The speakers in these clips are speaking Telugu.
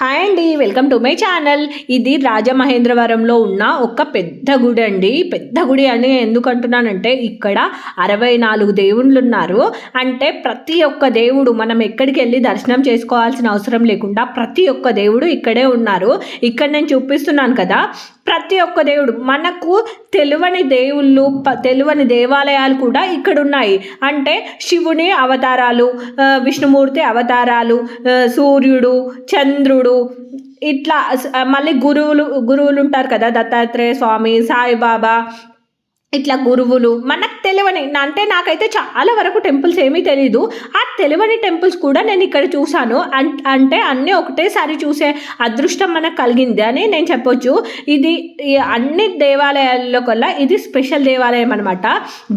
హాయ్ అండి వెల్కమ్ టు మై ఛానల్. ఇది రాజమహేంద్రవరంలో ఉన్న ఒక పెద్ద గుడి అండి. పెద్ద గుడి అని ఎందుకు అంటున్నానంటే ఇక్కడ అరవై నాలుగు దేవుళ్ళు ఉన్నారు. అంటే ప్రతి ఒక్క దేవుడు మనం ఎక్కడికి వెళ్ళి దర్శనం చేసుకోవాల్సిన అవసరం లేకుండా ప్రతి ఒక్క దేవుడు ఇక్కడే ఉన్నారు. ఇక్కడ నేను చూపిస్తున్నాను కదా ప్రతి ఒక్క దేవుడు మనకు తెలువని దేవుళ్ళు ప- తెలువని దేవాలయాలు కూడా ఇక్కడ ఉన్నాయి అంటే శివుని అవతారాలు విష్ణుమూర్తి అవతారాలు సూర్యుడు చంద్రుడు ఇట్లా మళ్ళీ గురువులు గురువులు ఉంటారు కదా దత్తాత్రేయ స్వామి సాయిబాబా ఇట్లా గురువులు మనకు తెలియని అంటే నాకైతే చాలా వరకు టెంపుల్స్ ఏమీ తెలీదు. ఆ తెలియని టెంపుల్స్ కూడా నేను ఇక్కడ చూశాను. అన్- అంటే అన్నీ ఒకటేసారి చూసే అదృష్టం మనకు కలిగింది అని నేను చెప్పొచ్చు. ఇది అన్ని దేవాలయాల్లో కల్లా ఇది స్పెషల్ దేవాలయం అనమాట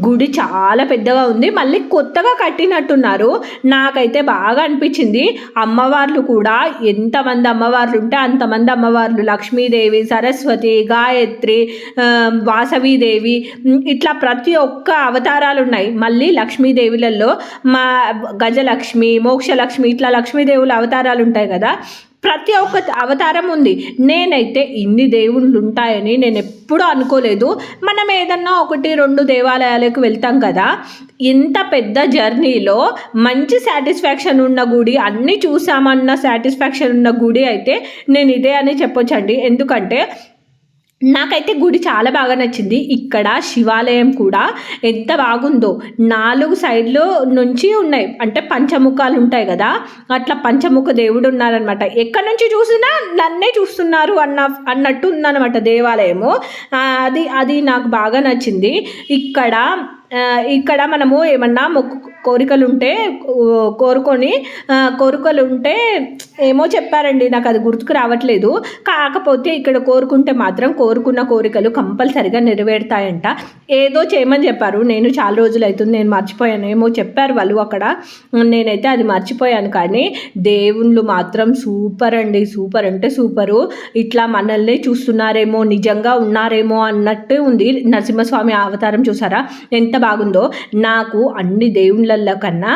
గుడి చాలా పెద్దగా ఉంది. మళ్ళీ కొత్తగా కట్టినట్టున్నారు. నాకైతే బాగా అనిపించింది. అమ్మవార్లు కూడా ఎంతమంది అమ్మవార్లు ఉంటే అంతమంది అమ్మవార్లు. లక్ష్మీదేవి సరస్వతి గాయత్రి వాసవీదేవి ఇట్లా ప్రతి ఒక్క అవతారాలు ఉన్నాయి మళ్ళీ లక్ష్మీదేవులలో మా గజలక్ష్మి మోక్షలక్ష్మి ఇట్లా లక్ష్మీదేవుల అవతారాలు ఉంటాయి కదా. ప్రతి ఒక్క అవతారం ఉంది. నేనైతే ఇన్ని దేవుళ్ళు ఉంటాయని నేను ఎప్పుడూ అనుకోలేదు. మనం ఏదన్నా ఒకటి రెండు దేవాలయాలకు వెళ్తాం కదా. ఇంత పెద్ద జర్నీలో మంచి సాటిస్ఫాక్షన్ ఉన్న గుడి అన్నీ చూసామన్న సాటిస్ఫాక్షన్ ఉన్న గుడి అయితే నేను ఇదే అని చెప్పొచ్చండి. ఎందుకంటే నాకైతే గుడి చాలా బాగా నచ్చింది. ఇక్కడ శివాలయం కూడా ఎంత బాగుందో. నాలుగు సైడ్లు నుంచి ఉన్నాయి. అంటే పంచముఖాలు ఉంటాయి కదా. అట్లా పంచముఖ దేవుడు ఉన్నారనమాట ఎక్కడి నుంచి చూసినా నన్నే చూస్తున్నారు అన్న అన్నట్టు ఉందన్నమాట దేవాలయము. అది అది నాకు బాగా నచ్చింది. ఇక్కడ ఇక్కడ మనము ఏమన్నా మొక్కు కోరికలు ఉంటే కో- కోరుకొని కోరికలు ఉంటే ఏమో చెప్పారండి నాకు అది గుర్తుకు రావట్లేదు. కాకపోతే ఇక్కడ కోరుకుంటే మాత్రం కోరుకున్న కోరికలు కంపల్సరిగా నెరవేరుతాయంట. ఏదో చేయమని చెప్పారు. నేను చాలా రోజులు అవుతుంది నేను మర్చిపోయాను. ఏమో చెప్పారు వాళ్ళు అక్కడ. నేనైతే అది మర్చిపోయాను కానీ దేవుళ్ళు మాత్రం సూపర్ అండి సూపర్ అంటే సూపరు. ఇట్లా మనల్ని చూస్తున్నారేమో నిజంగా ఉన్నారేమో అన్నట్టు ఉంది నరసింహస్వామి అవతారం చూసారా? ఎంత బాగుందో. నాకు అన్ని దేవుళ్ళ కన్నా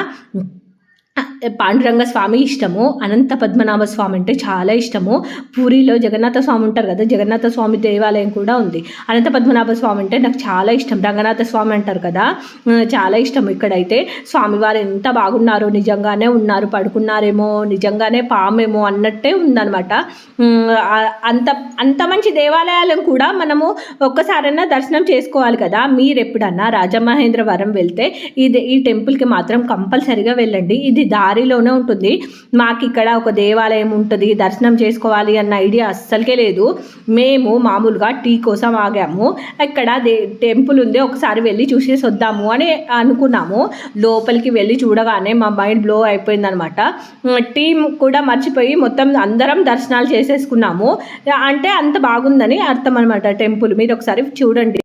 పాండురంగ స్వామి ఇష్టము అనంత పద్మనాభ స్వామి అంటే చాలా ఇష్టము. పూరిలో జగన్నాథ స్వామి ఉంటారు కదా జగన్నాథ స్వామి దేవాలయం కూడా ఉంది. అనంత పద్మనాభ స్వామి అంటే నాకు చాలా ఇష్టం. రంగనాథ స్వామి అంటారు కదా చాలా ఇష్టం ఇక్కడైతే. స్వామివారు ఎంత బాగున్నారో నిజంగానే ఉన్నారు పడుకున్నారేమో నిజంగానే పామేమో అన్నట్టే ఉందనమాట అంత అంత మంచి దేవాలయాలను కూడా మనము ఒక్కసారైనా దర్శనం చేసుకోవాలి కదా. మీరు ఎప్పుడన్నా రాజమహేంద్రవరం వెళ్తే ఇది ఈ టెంపుల్కి మాత్రం కంపల్సరీగా వెళ్ళండి. ఇది దారిలోనే ఉంటుంది. మాకు ఇక్కడ ఒక దేవాలయం ఉంటుంది. దర్శనం చేసుకోవాలి అన్న ఐడియా అస్సలకే లేదు. మేము మామూలుగా టీ కోసం ఆగాము. ఇక్కడ దే టెంపుల్ ఉంది ఒకసారి వెళ్ళి చూసేసి వద్దాము అని అనుకున్నాము. లోపలికి వెళ్ళి చూడగానే మా మైండ్ బ్లో అయిపోయిందనమాట. టీ కూడా మర్చిపోయి మొత్తం అందరం దర్శనాలు చేసేసుకున్నాము. అంటే అంత బాగుందని అర్థం అనమాట టెంపుల్ మీరు ఒకసారి చూడండి.